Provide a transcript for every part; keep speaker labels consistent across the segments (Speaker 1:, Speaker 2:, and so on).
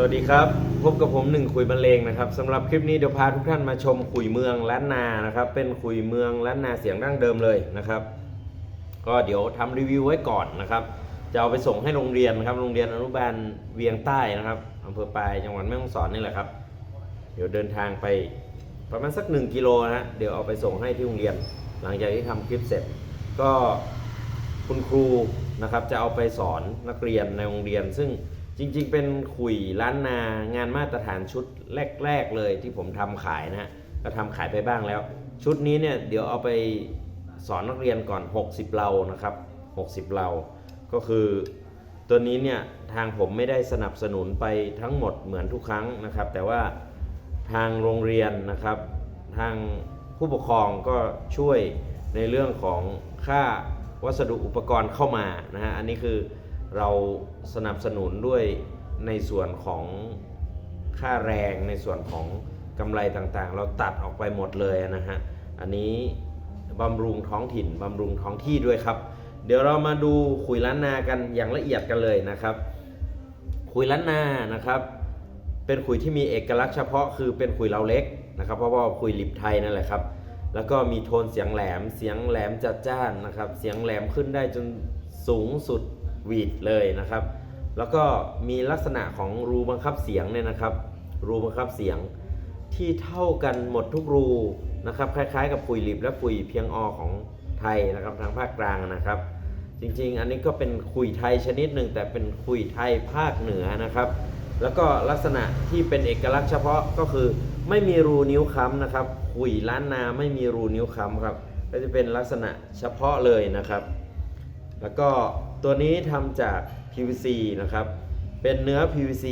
Speaker 1: สวัสดีครับ พบกับผมหนึ่งคุยบรรเลงนะครับสำหรับคลิปนี้เดี๋ยวพาทุกท่านมาชมคุยเมืองล้านนานะครับ เป็นคุยเมืองล้านนาเสียงดั้งเดิมเลยนะครับ ก็เดี๋ยวทำรีวิวไว้ก่อนนะครับ จะเอาไปส่งให้โรงเรียนนะครับ โรงเรียนอนุบาลเวียงใต้นะครับอำเภอปลายจังหวัดแม่ฮ่องสอนนี่แหละครับ เดี๋ยวเดินทางไปประมาณสัก1กิโลนะฮะเดี๋ยวเอาไปส่งให้ที่โรงเรียน หลังจากที่ทำคลิปเสร็จ ก็คุณครูนะครับจะเอาไปสอนนักเรียนในโรงเรียนซึ่ง จริงๆ เป็นขุยล้านนางานมาตรฐานชุดแรก ๆ เลยที่ผมทำขายนะฮะก็ทำขายไปบ้างแล้ว ชุดนี้เนี่ยเดี๋ยวเอาไปสอนนักเรียนก่อน 60เรานะครับ 60เราก็คือตัวนี้เนี่ยทางผมไม่ได้สนับสนุนไปทั้งหมดเหมือนทุกครั้งนะครับ แต่ว่าทางโรงเรียนนะครับ ทางผู้ปกครองก็ช่วยในเรื่องของค่าวัสดุอุปกรณ์เข้ามานะฮะอันนี้คือ เราสนับสนุนด้วยในส่วนของค่าแรงในส่วนของกำไรต่างๆ เราตัดออกไปหมดเลยนะฮะ อันนี้บำรุงท้องถิ่นบำรุงท้องที่ด้วยครับ เดี๋ยวเรามาดูขุยล้านนากันอย่างละเอียดกันเลยนะครับขุยล้านนานะครับ เป็นขุยที่มีเอกลักษณ์เฉพาะคือเป็นขุยเราเล็กนะครับ เพราะว่าขุยลิบไทยนั่นแหละครับ แล้วก็มีโทนเสียงแหลมเสียงแหลมจัดจ้านนะครับ เสียงแหลมขึ้นได้จนสูงสุด หวีดเลยนะครับ แล้วก็มีลักษณะของรูบังคับเสียงเนี่ยนะครับ รูบังคับเสียงที่เท่ากันหมดทุกรูนะครับคล้ายๆ กับขุยลิบและขุยเพียงอของไทยนะครับทางภาคกลางนะครับ จริงๆ อันนี้ก็เป็นคุยไทยชนิดหนึ่งแต่เป็นคุยไทยภาคเหนือนะครับ แล้วก็ลักษณะที่เป็นเอกลักษณ์เฉพาะก็คือไม่มีรูนิ้วค้ำนะครับ คุยล้านนาไม่มีรูนิ้วค้ำครับก็จะเป็นลักษณะเฉพาะเลยนะครับ แล้วก็ ตัวนี้ทำจาก PVC นะครับ เป็นเนื้อ PVC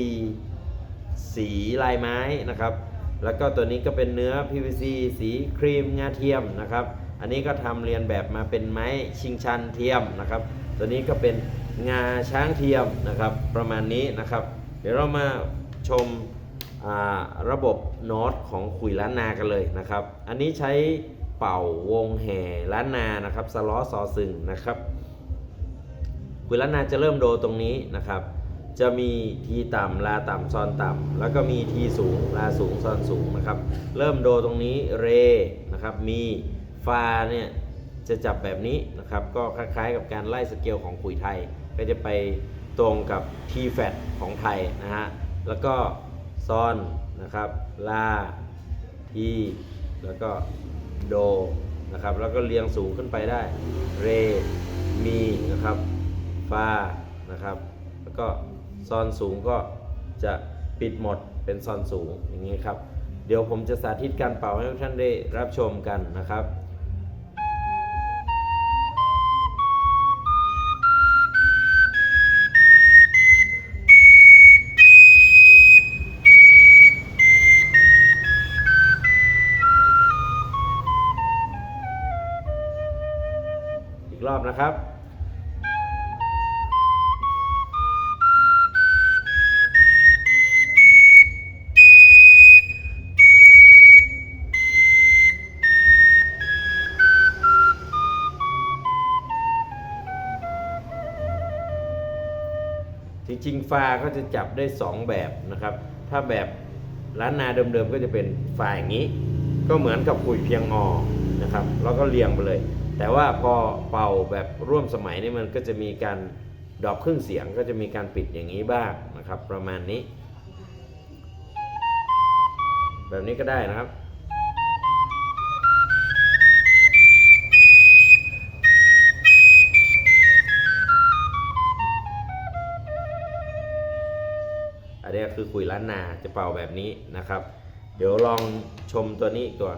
Speaker 1: สีลายไม้นะครับ แล้วก็ตัวนี้ก็เป็นเนื้อ PVC สีครีมงาเทียมนะครับ อันนี้ก็ทำเรียนแบบมาเป็นไม้ชิงชันเทียมนะครับ ตัวนี้ก็เป็นงาช้างเทียมนะครับ ประมาณนี้นะครับ เดี๋ยวเรามาชมาระบบโน้ตของขุยล้านนากันเลยนะครับ อันนี้ใช้เป่าวงแห่ล้านนานะครับสล้อซอซึงนะครับ คุยล้านนาจะเริ่มโดตรงนี้นะครับ จะมีทีต่ำลาต่ำซอนต่ำแล้วก็มีทีสูงลาสูงซอนสูงนะครับ เริ่มโดตรงนี้เรนะครับ มีฟาเนี่ยจะจับแบบนี้นะครับ ก็คล้ายๆกับการไล่สเกลของคุยไทย ก็จะไปตรงกับทีแฟตของไทยนะฮะ แล้วก็ซอนนะครับลาทีแล้วก็โดนะครับ แล้วก็เรียงสูงขึ้นไปได้ เร มีนะครับ ฟานะครับ แล้วก็ซอนสูงก็จะปิดหมดเป็นซอนสูงอย่างนี้ครับ เดี๋ยวผมจะสาธิตการเป่าให้ทุกท่านได้รับชมกันนะครับอีกรอบนะครับ จริงๆฟาก็จะจับได้ 2 แบบนะครับ ถ้าแบบร้านนาเดิมๆก็จะเป็นฟาอย่างนี้ ก็เหมือนกับคุยเพียงอนะครับ แล้วก็เรียงไปเลย แต่ว่าพอเป่าแบบร่วมสมัยนี่มันก็จะมีการดอปครึ่งเสียงก็จะมีการปิดอย่างนี้บ้างนะครับ ประมาณนี้ แบบนี้ก็ได้นะครับ คือคุยล้านนาจะเป่าแบบนี้นะครับ เดี๋ยวลองชมตัวนี้อีกตัว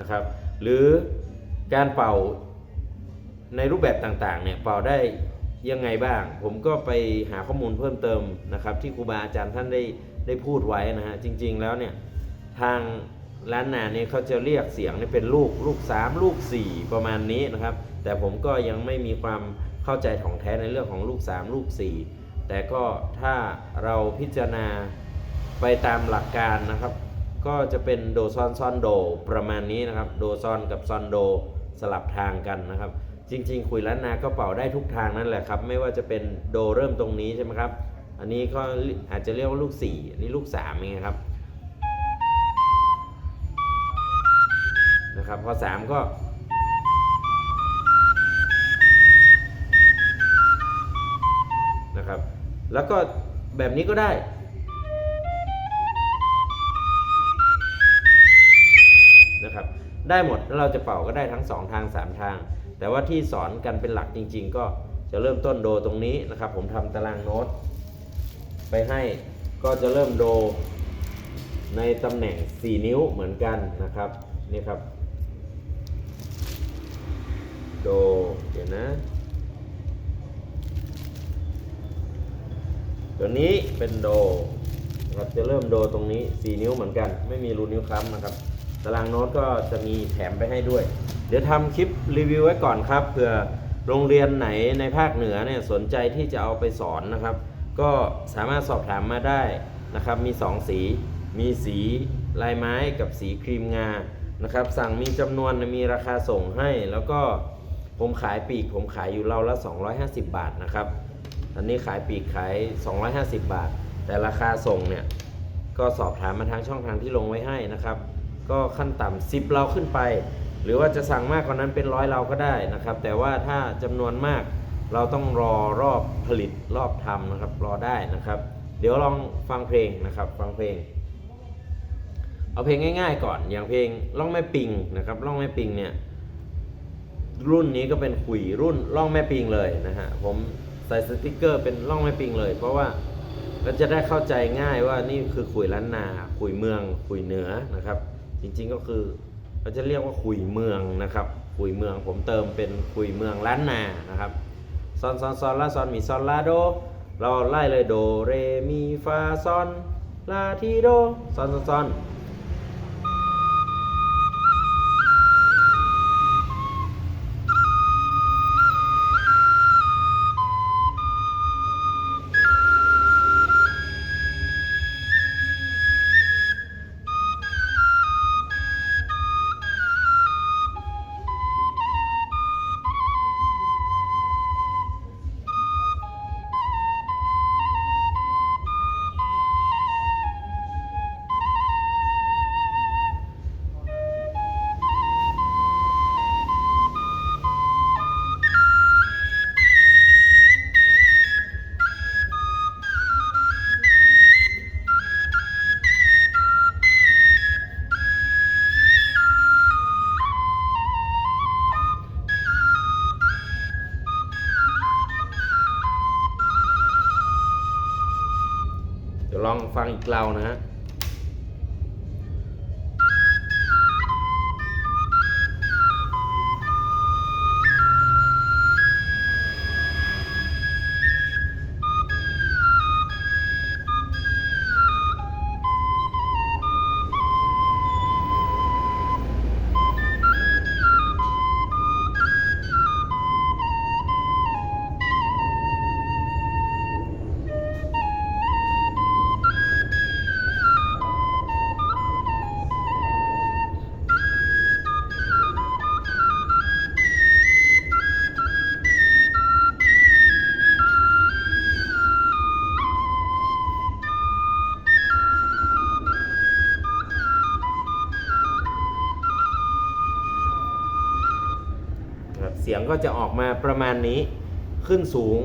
Speaker 1: นะครับ หรือการเป่าในรูปแบบต่างๆเนี่ยเป่าได้ยังไงบ้าง ผมก็ไปหาข้อมูลเพิ่มเติมนะครับ ที่ครูบาอาจารย์ท่านได้ได้พูดไว้นะฮะจริง ๆ แล้วเนี่ยทาง ร้านนาเนี่ยเขาจะเรียกเสียงเนี่ยเป็นลูกลูก3ลูก4ประมาณนี้นะครับ แต่ผมก็ยังไม่มีความเข้าใจของแท้ในเรื่องของลูก3ลูก4แต่ก็ถ้าเราพิจารณาไปตามหลักการนะครับ ก็จะเป็นโดซอนซอนโดประมาณนี้นะครับ โดซอนกับซอนโดสลับทางกันนะครับ จริง ๆ คุยล้านนาก็เป่าได้ทุกทางนั่นแหละครับ ไม่ว่าจะเป็นโดเริ่มตรงนี้ใช่ไหมครับ อันนี้ก็อาจจะเรียกว่าลูก4อันนี้ลูก3เองครับ นะครับพอ3ก็นะครับแล้วก็แบบนี้ก็ได้นะครับได้หมดแล้วเราจะเป่าก็ได้ทั้ง 2 ทาง 3 ทาง แต่ว่าที่สอนกันเป็นหลักจริง ๆ ก็จะเริ่มต้นโดตรงนี้นะครับ ผมทำตารางโน้ต ไปให้ก็จะเริ่มโดในตำแหน่ง 4 นิ้วเหมือนกันนะครับนี่ครับ โดเดี๋ยวนะ ตัวนี้เป็นโดนะครับจะเริ่มโดตรงนี้ 4 นิ้วเหมือนกัน ไม่มีรูนิ้วค้ำนะครับ ตารางโน้ตก็จะมีแถมไปให้ด้วย เดี๋ยวทำคลิปรีวิวไว้ก่อนครับเผื่อโรงเรียนไหนในภาคเหนือเนี่ยสนใจที่จะเอาไปสอนนะครับ ก็สามารถสอบถามมาได้นะครับ มี 2 สี มีสีลายไม้กับสีครีมงานะครับ สั่งมีจำนวนมีราคาส่งให้แล้วก็ ผมขายปีกผมขายอยู่เราละ 250 บาทนะครับ อันนี้ขายปีกขาย 250 บาท แต่ราคาส่งเนี่ย ก็สอบถามมาทางช่องทางที่ลงไว้ให้นะครับ ก็ขั้นต่ำ10 เราขึ้นไป หรือว่าจะสั่งมากกว่านั้นเป็นร้อยเราก็ได้นะครับ แต่ว่าถ้าจำนวนมากเราต้องรอรอบผลิตรอบทำนะครับ รอได้นะครับ เดี๋ยวลองฟังเพลงนะครับ ฟังเพลง เอาเพลงง่าย ๆ ก่อนอย่างเพลงล่องแม่ปิงนะครับล่องแม่ปิงเนี่ย รุ่นนี้ก็เป็นขุยรุ่นล่องแม่ปิงเลยนะฮะผมใส่สติกเกอร์เป็นล่องแม่ปิงเลย เพราะว่าก็จะได้เข้าใจง่ายว่านี่คือขุยล้านนา ขุยเมือง ขุยเหนือนะครับ จริงๆก็คือเราจะเรียกว่าขุยเมืองนะครับ ขุยเมืองผมเติมเป็นขุยเมืองล้านนานะครับซอนซอนซอนลาซอนมีซอนลาโด เราไล่เลยโดเรมีฟาซอนลาทีโดซอนซอนซอน ฟังอีกเรานะ เสียงก็จะออกมาประมาณนี้ขึ้นสูง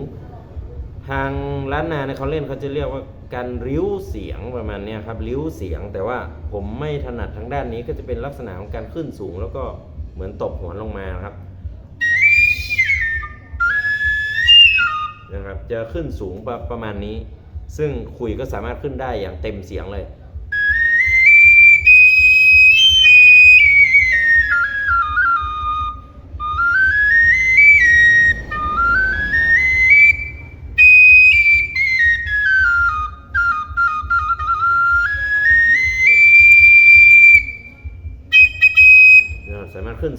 Speaker 1: ทางล้านนาเนี่ยเขาเล่นเขาจะเรียกว่าการริ้วเสียงประมาณนี้ครับริ้วเสียง แต่ว่าผมไม่ถนัดทางด้านนี้ก็จะเป็นลักษณะของการขึ้นสูง แล้วก็เหมือนตบหัวลงมาครับนะครับจะขึ้นสูงประประมาณนี้ ซึ่งคุยก็สามารถขึ้นได้อย่างเต็มเสียงเลย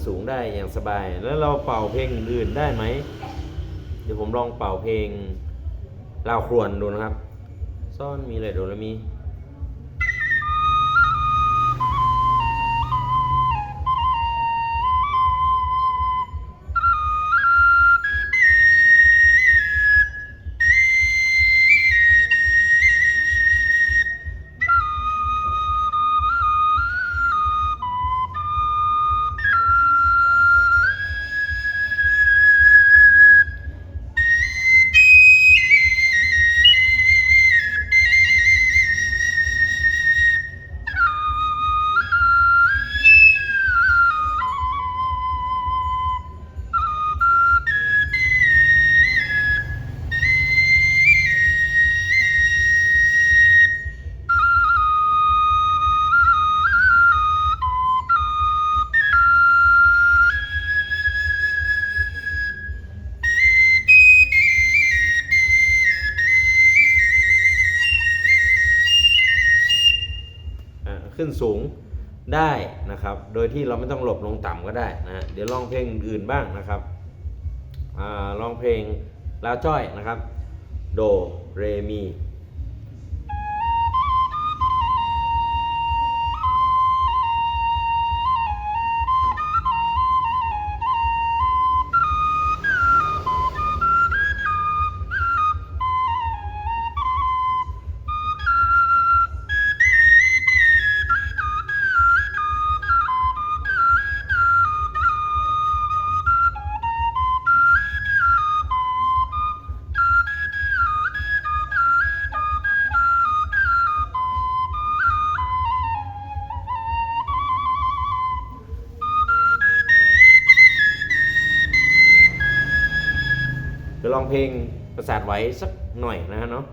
Speaker 1: สูงได้อย่างสบาย แล้วเราเป่าเพลงอื่นได้ไหม เดี๋ยวผมลองเป่าเพลงลาวครวนดูนะครับ ซ่อนมีอะไรโดนแล้วมี ขึ้นสูงได้นะครับ โดยที่เราไม่ต้องหลบลงต่ำก็ได้นะฮะเดี๋ยวลองเพลงอื่นบ้างนะครับอลองเพลงลาจ้อยนะครับ โด เร มี เพลงประสาทไหว้สักหน่อยนะฮะเนาะ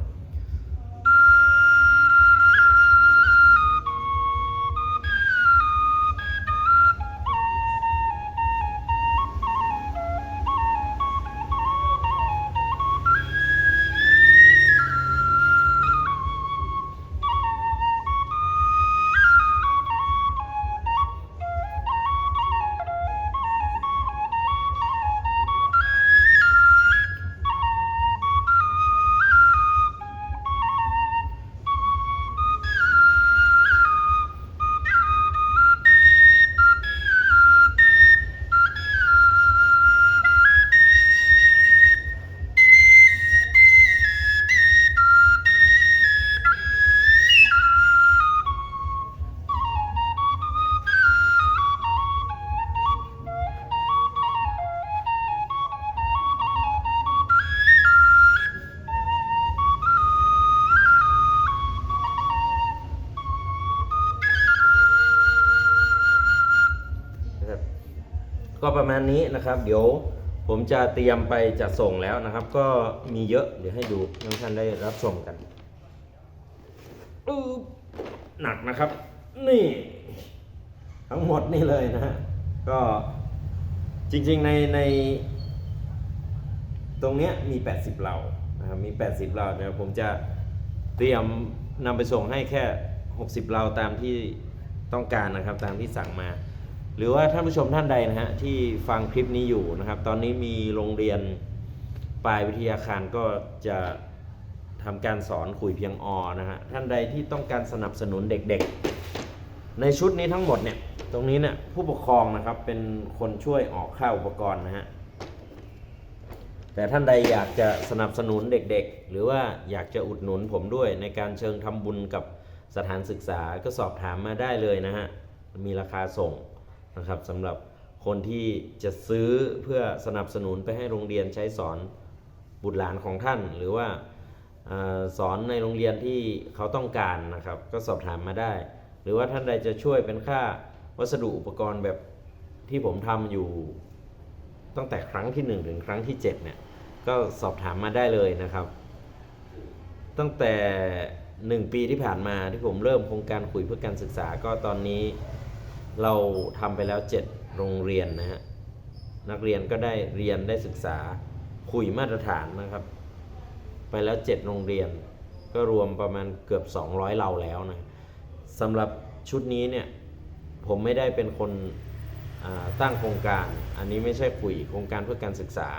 Speaker 1: ก็ประมาณนี้นะครับ เดี๋ยวผมจะเตรียมไปจัดส่งแล้วนะครับ ก็มีเยอะเดี๋ยวให้ดูให้ท่านได้รับชมกันอึ๊บหนักนะครับ นี่ ทั้งหมดนี่เลยนะฮะก็จริงๆในใน ตรงเนี้ยมี 80 เหล่านะครับมี 80 เหล่าเดี๋ยวผมจะเตรียมนำไปส่งให้แค่ 60 เหล่าตามที่ต้องการนะครับ ตามที่สั่งมา หรือว่าท่านผู้ชมท่านใดนะฮะที่ฟังคลิปนี้อยู่นะครับ ตอนนี้มีโรงเรียนปลายวิทยาคารก็จะทำการสอนคุยเพียงอนะฮะท่านใดที่ต้องการสนับสนุนเด็กๆ ในชุดนี้ทั้งหมดเนี่ยตรงนี้เนี่ยผู้ปกครองนะครับเป็นคนช่วยออกค่าอุปกรณ์นะฮะแต่ท่านใดอยากจะสนับสนุนเด็กๆ หรือว่าอยากจะอุดหนุนผมด้วยในการเชิงทำบุญกับสถานศึกษาก็สอบถามมาได้เลยนะฮะมีราคาส่ง นะครับสำหรับคนที่จะซื้อเพื่อสนับสนุนไปให้โรงเรียนใช้สอนบุตรหลานของท่าน หรือว่าอสอนในโรงเรียนที่เขาต้องการนะครับ ก็สอบถามมาได้ หรือว่าท่านใดจะช่วยเป็นค่าวัสดุอุปกรณ์แบบที่ผมทำอยู่ตั้งแต่ครั้งที่ 1 ถึงครั้งที่7เนี่ยก็สอบถามมาได้เลยนะครับ ตั้งแต่ 1 ปีที่ผ่านมาที่ผมเริ่มโครงการคุยเพื่อการศึกษาก็ตอนนี้ เราทำไปแล้ว 7 โรงเรียนนะฮะ นักเรียนก็ได้เรียนได้ศึกษาคุยมาตรฐานนะครับ ไปแล้ว 7 โรงเรียน ก็รวมประมาณเกือบ 200 เราแล้วนะสำหรับชุดนี้เนี่ย ผมไม่ได้เป็นคนตั้งโครงการ อันนี้ไม่ใช่คุยโครงการเพื่อการศึกษา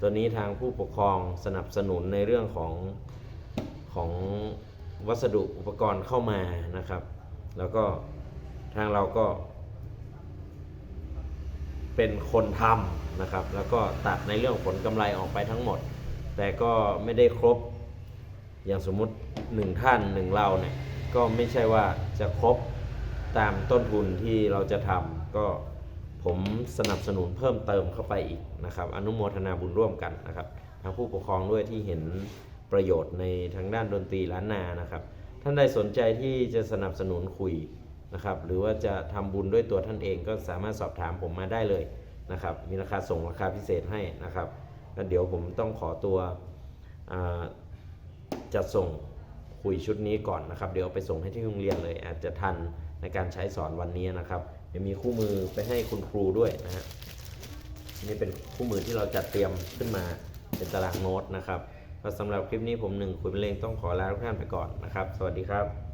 Speaker 1: ตัวนี้ทางผู้ปกครองสนับสนุนในเรื่องของของวัสดุอุปกรณ์เข้ามานะครับ แล้วก็ ทางเราก็ เป็นคนทำนะครับ แล้วก็ตัดในเรื่องผลกำไรออกไปทั้งหมด แต่ก็ไม่ได้ครบ อย่างสมมุติหนึ่งท่านหนึ่งเราเนี่ย ก็ไม่ใช่ว่าจะครบตามต้นทุนที่เราจะทำก็ผมสนับสนุนเพิ่มเติมเข้าไปอีกนะครับ อนุโมทนาบุญร่วมกันนะครับทางผู้ปกครองด้วยที่เห็นประโยชน์ในทางด้านดนตรีล้านนานะครับ ท่านใดสนใจที่จะสนับสนุนคุย นะครับหรือว่าจะทำบุญด้วยตัวท่านเองก็สามารถสอบถามผมมาได้เลยนะครับมีราคาส่งราคาพิเศษให้นะครับแล้วเดี๋ยวผมต้องขอตัวจัดส่งคุยชุดนี้ก่อนนะครับ เดี๋ยวไปส่งให้ที่โรงเรียนเลย อาจจะทันในการใช้สอนวันนี้นะครับ เดี๋ยวมีคู่มือไปให้คุณครูด้วยนะฮะนี่เป็นคู่มือที่เราจัดเตรียมขึ้นมาเป็นตารางโน้ตนะครับก็สำหรับคลิปนี้ผมหนึ่งคุยเป็นเลงต้องขอลาทุกท่านไปก่อนนะครับ สวัสดีครับ